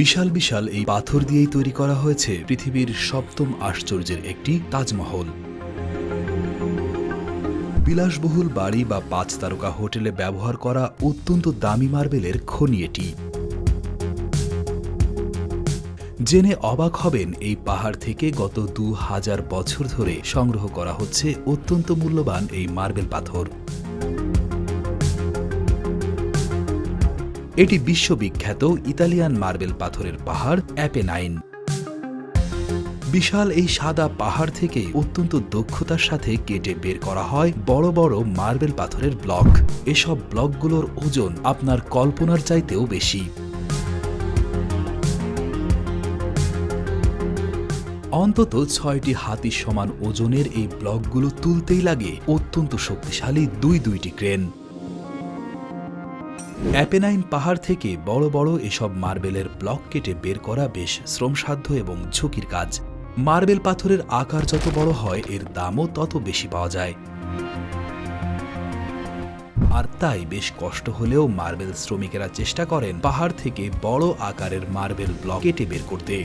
বিশাল বিশাল এই পাথর দিয়েই তৈরি করা হয়েছে পৃথিবীর সপ্তম আশ্চর্যের একটি তাজমহল। বিলাসবহুল বাড়ি বা পাঁচ তারকা হোটেলে ব্যবহার করা অত্যন্ত দামি মার্বেলের খনি এটি। জেনে অবাক হবেন, এই পাহাড় থেকে গত দু হাজার বছর ধরে সংগ্রহ করা হচ্ছে অত্যন্ত মূল্যবান এই মার্বেল পাথর। এটি বিশ্ববিখ্যাত ইতালিয়ান মার্বেল পাথরের পাহাড় অ্যাপেনাইন। বিশাল এই সাদা পাহাড় থেকে অত্যন্ত দক্ষতার সাথে কেটে বের করা হয় বড় বড় মার্বেল পাথরের ব্লক। এসব ব্লকগুলোর ওজন আপনার কল্পনার চাইতেও বেশি। অন্তত ছয়টি হাতি সমান ওজনের এই ব্লকগুলো তুলতেই লাগে অত্যন্ত শক্তিশালী দুই দুইটি ক্রেন। অ্যাপেনাইন পাহাড় থেকে বড় বড় এসব মার্বেলের ব্লক কেটে বের করা বেশ শ্রমসাধ্য এবং ঝুঁকির কাজ। মার্বেল পাথরের আকার যত বড় হয়, এর দামও তত বেশি পাওয়া যায়। আর তাই বেশ কষ্ট হলেও মার্বেল শ্রমিকেরা চেষ্টা করেন পাহাড় থেকে বড় আকারের মার্বেল ব্লক কেটে বের করতে।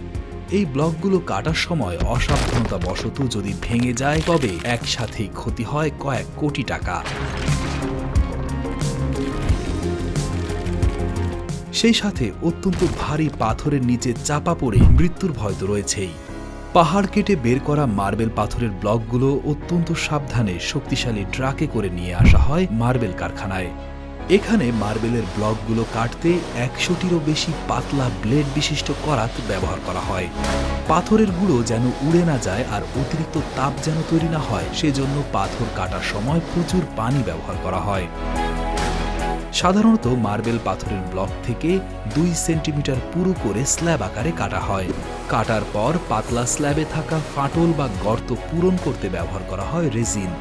এই ব্লকগুলো কাটার সময় অসাবধানতা বশত যদি ভেঙে যায়, তবে একসাথেই ক্ষতি হয় কয়েক কোটি টাকা। সেই সাথে অত্যন্ত ভারী পাথরের নিচে চাপা পড়ে মৃত্যুর ভয় তো রয়েছেই। পাহাড় কেটে বের করা মার্বেল পাথরের ব্লকগুলো অত্যন্ত সাবধানে শক্তিশালী ট্রাকে করে নিয়ে আসা হয় মার্বেল কারখানায়। এখানে মার্বেলের ব্লকগুলো কাটতে একশোটিরও বেশি পাতলা ব্লেড বিশিষ্ট করাত ব্যবহার করা হয়। পাথরের গুঁড়ো যেন উড়ে না যায় আর অতিরিক্ত তাপ যেন তৈরি না হয়, সেজন্য পাথর কাটার সময় প্রচুর পানি ব্যবহার করা হয়। সাধারণত মার্বেল পাথরের ব্লক থেকে দুই সেন্টিমিটার পুরো করে স্ল্যাব আকারে কাটা হয়। কাটার পর পাতলা স্ল্যাবে থাকা ফাটল বা গর্ত পূরণ করতে ব্যবহার করা হয় রেজিন।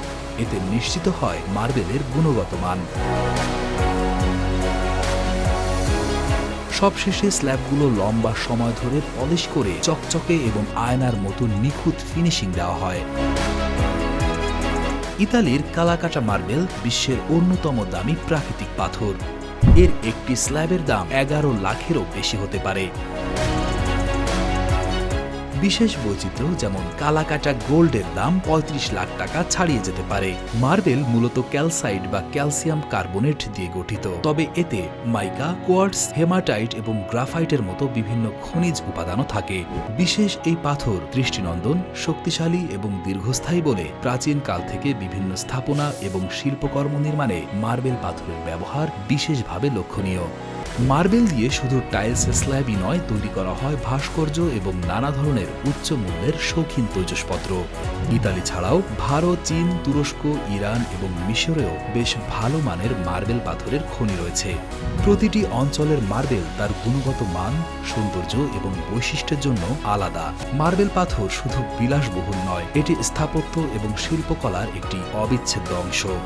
এতে নিশ্চিত হয় মার্বেলের গুণগত মান। সবশেষে স্ল্যাবগুলো লম্বা সময় ধরে পলিশ করে চকচকে এবং আয়নার মতো নিখুঁত ফিনিশিং দেওয়া হয়। ইতালির কালাকাটা মার্বেল বিশ্বের অন্যতম দামি প্রাকৃতিক পাথর। এর একটি স্ল্যাবের দাম এগারো লাখেরও বেশি হতে পারে। বিশেষ বৈচিত্র্য যেমন কালাকাটা গোল্ডের দাম ৩৫ লাখ টাকা ছাড়িয়ে যেতে পারে। মার্বেল মূলত ক্যালসাইড বা ক্যালসিয়াম কার্বোনেট দিয়ে গঠিত। তবে এতে মাইকা, কোয়ার্টস, হেমাটাইট এবং গ্রাফাইটের মতো বিভিন্ন খনিজ উপাদানও থাকে। বিশেষ এই পাথর দৃষ্টিনন্দন, শক্তিশালী এবং দীর্ঘস্থায়ী বলে প্রাচীন কাল থেকে বিভিন্ন স্থাপনা এবং শিল্পকর্ম নির্মাণে মার্বেল পাথরের ব্যবহার বিশেষভাবে লক্ষণীয়। মার্বেল দিয়ে শুধু টাইলস স্ল্যাবই নয়, তৈরি করা হয় ভাস্কর্য এবং নানা ধরনের উচ্চ মূল্যের শৌখিন তৈজসপত্র। ইতালি ছাড়াও ভারত, চীন, তুরস্ক, ইরান এবং মিশরেও বেশ ভালো মানের মার্বেল পাথরের খনি রয়েছে। প্রতিটি অঞ্চলের মার্বেল তার গুণগত মান, সৌন্দর্য এবং বৈশিষ্ট্যের জন্য আলাদা। মার্বেল পাথর শুধু বিলাসবহুল নয়, এটি স্থাপত্য এবং শিল্পকলার একটি অবিচ্ছেদ্য অংশ।